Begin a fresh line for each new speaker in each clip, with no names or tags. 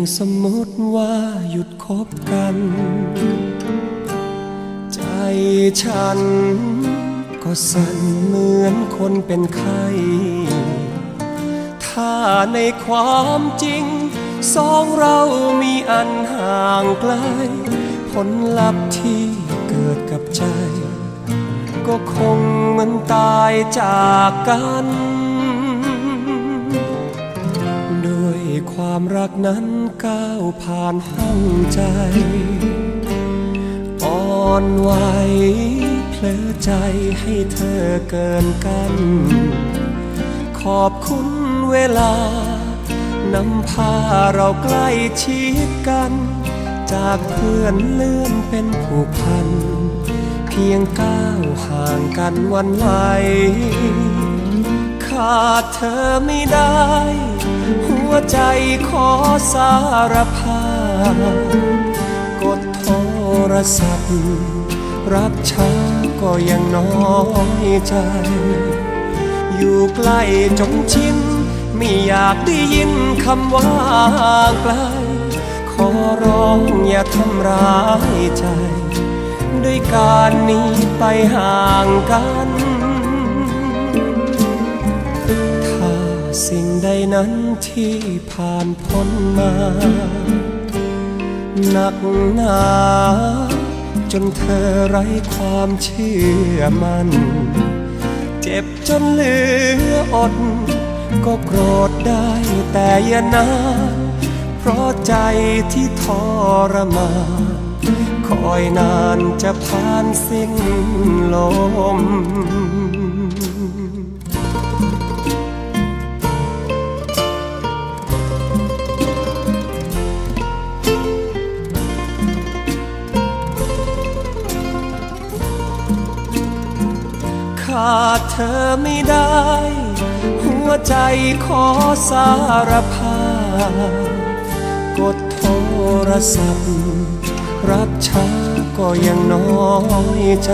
ียงสมมติว่าหยุดคบกัน ใจฉันก็สั่นเหมือนคนเป็นไข้ถ้าในความจริง สองเรามีอันห่างไกล ผลลัพธ์ที่เกิดกับใจ ก็คงเหมือนตายจากกัน ความรักนั้นก้าวผ่านห้องใจอ่อนไหวเพลอใจให้เธอเกินกัน ขอบคุณเวลานำพาเราใกล้ชิดกัน จากเพื่อนเลื่อนเป็นผูกพัน เพียงก้าวห่างกันวันไหวขาดเธอไม่ได้ วใจขอสารภาพกดโทรศัพท์ รับช้าก็ยังน้อยใจ อยู่ใกล้จนชินไม่อยากได้ยินคำว่าไกล ขอร้องอย่าทำร้ายใจ ด้วยการหนี้ไปห่างกัน สิ่งใดนั้นที่ผ่านพ้นมาหนักหนาจนเธอไร้ความเชื่อมัน่นเจ็บจนเหลืออด ก็โกรธได้แต่อย่านาเพราะใจที่ทรมานคอยนานจะผ่านสิ้นลม ขาดเธอไม่ได้ หัวใจขอสารภาพกดโทรศัพท์ รับช้าก็ยังน้อยใจ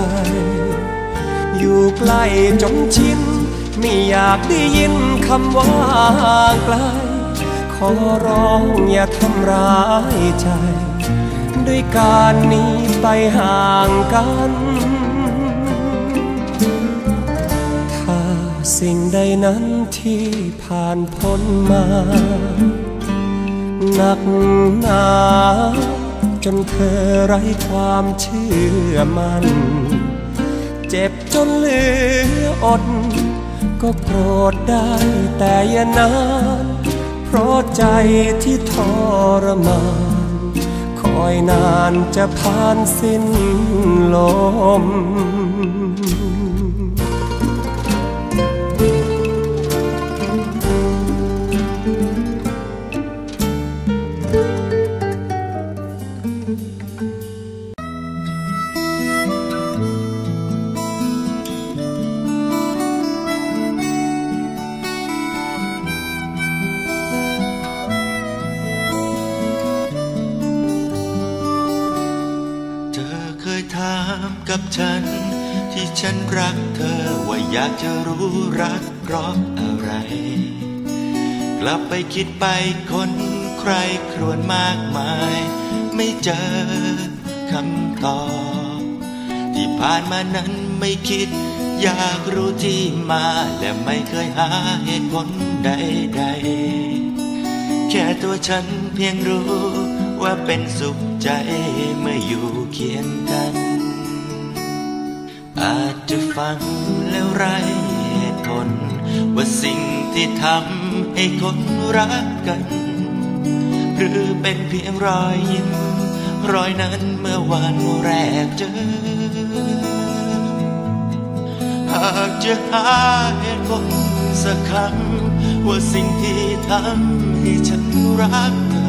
อยู่ใกล้จนชินไม่อยากได้ยินคำว่าไกล ขอร้องอย่าทำร้ายใจ ด้วยการหนี้ไปห่างกัน สิ่งใดนั้นที่ผ่านพ้นมา หนักหนา จนเธอไร้ความเชื่อมัน่น เจ็บจนเหลืออด ก็โกรธได้แต่อย่านาน เพราะใจที่ทรมาน คอยนานจะผ่านสิ้นลม
ที่ฉันรักเธอว่าอยากจะรู้รักเพราะอะไร กลับไปคิดไปคนใครครวญมากมาย ไม่เจอคำตอบ ที่ผ่านมานั้นไม่คิด อยากรู้ที่มา และไม่เคยหาเหตุผลใดๆ แค่ตัวฉันเพียงรู้ว่าเป็นสุขใจเมื่ออยู่เคียงกัน อาจจะฟังแล้วไรเหตุผล ว่าสิ่งที่ทำให้คนรักกัน หรือเป็นเพียงรอยยิ้ม รอยนั้นเมื่อวันแรกเจอ หากจะหาเหตุผลสักคำว่าสิ่งที่ทำให้ฉันรักเธอ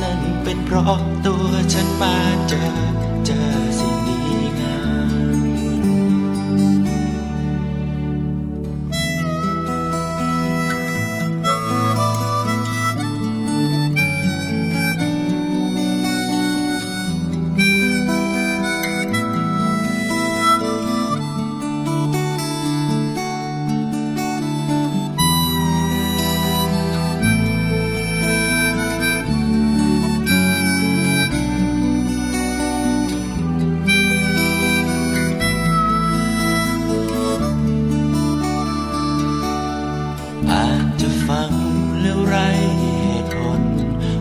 นั่นเป็นเพราะตัวฉันมาเจอเจอ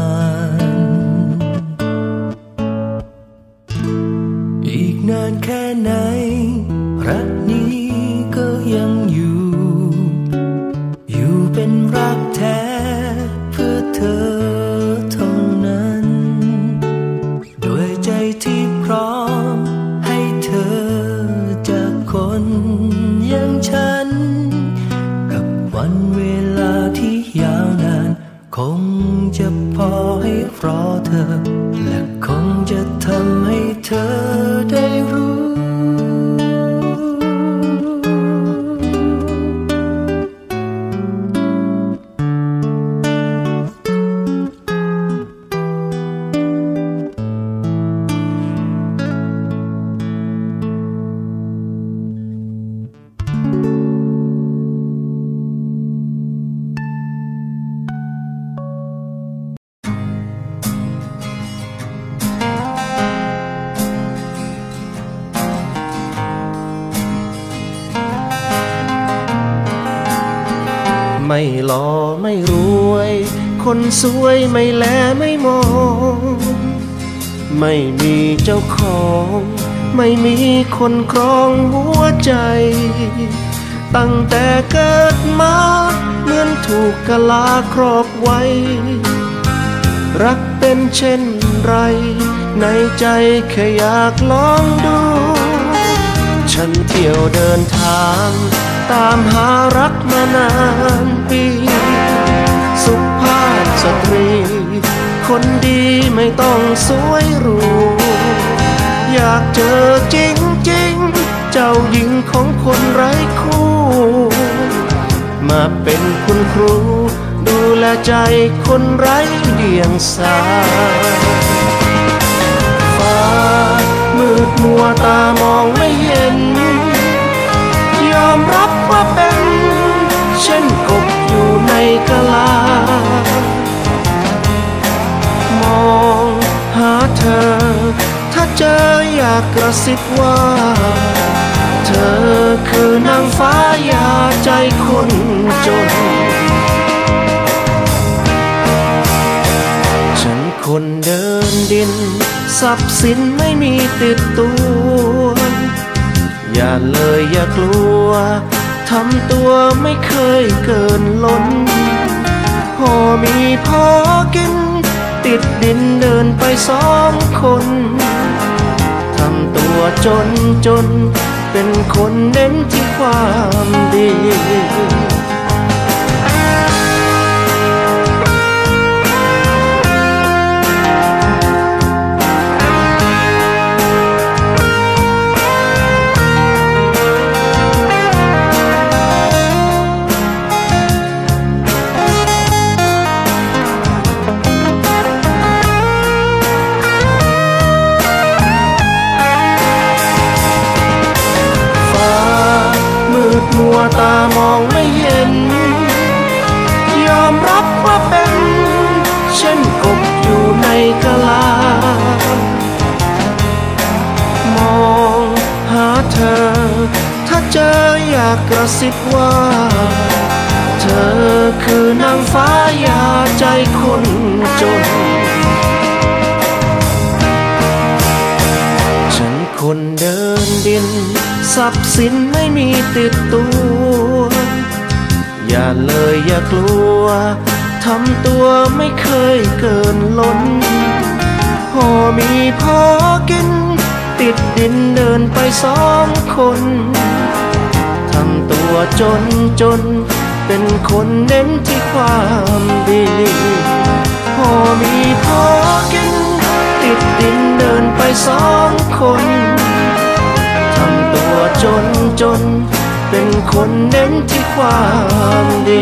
ไม่หล่อไม่
รวย คนสวยไม่แลไม่มอง ไม่มีเจ้าของ ไม่มีคนครองหัวใจ ตั้งแต่เกิดมาเหมือนถูกกะลาครอบไว้ รักเป็นเช่นไร ในใจแค่อยากลองดู ฉันเที่ยวเดินทาง ตามหารักมานานปี สุภาพสตรี คนดีไม่ต้องสวยหรู อยากเจอจริงๆเจ้าหญิงของคนไร้คู่ มาเป็นคุณครู ดูแลใจคนไร้เดียงสาฟ้ามืดมัวตามองไม่เห็น ยอมรับากกระซิบว่า เธอคือนางฟ้ายาใจคนจน ฉันคนเดินดิน ทรัพย์สินไม่มีติดตัว อย่าเลยอย่ากลัว ทำตัวไม่เคยเกินล้น พอมีพอกิน ติดดินเดินไปสองคน ตัวจนจน เป็นคนเน้นที่ความดีากกระซิบว่า เธอคือนางฟ้ายาใจคนจน ฉันคนเดินดิน ทรัพย์สินไม่มีติดตัว อย่าเลยอย่ากลัว ทำตัวไม่เคยเกินล้น พอมีพอกิน ติดดินเดินไปสองคน จนจน เป็นคนเน้นที่ความดีพอมีพอกิน ติดดินเดินไปสองคนทำตัวจนจน เป็นคนเน้นที่ความดี